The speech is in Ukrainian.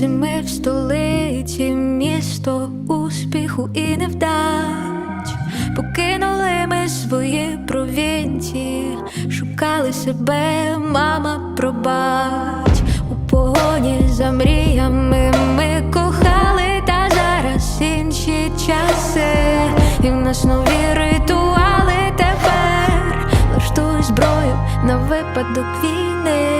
зими в столиці, місто успіху і невдач. Покинули ми свої провінції, шукали себе, мама, пробач. У погоні за мріями ми кохали, та зараз інші часи, і в нас нові ритуали тепер. лаштую зброю на випадок війни.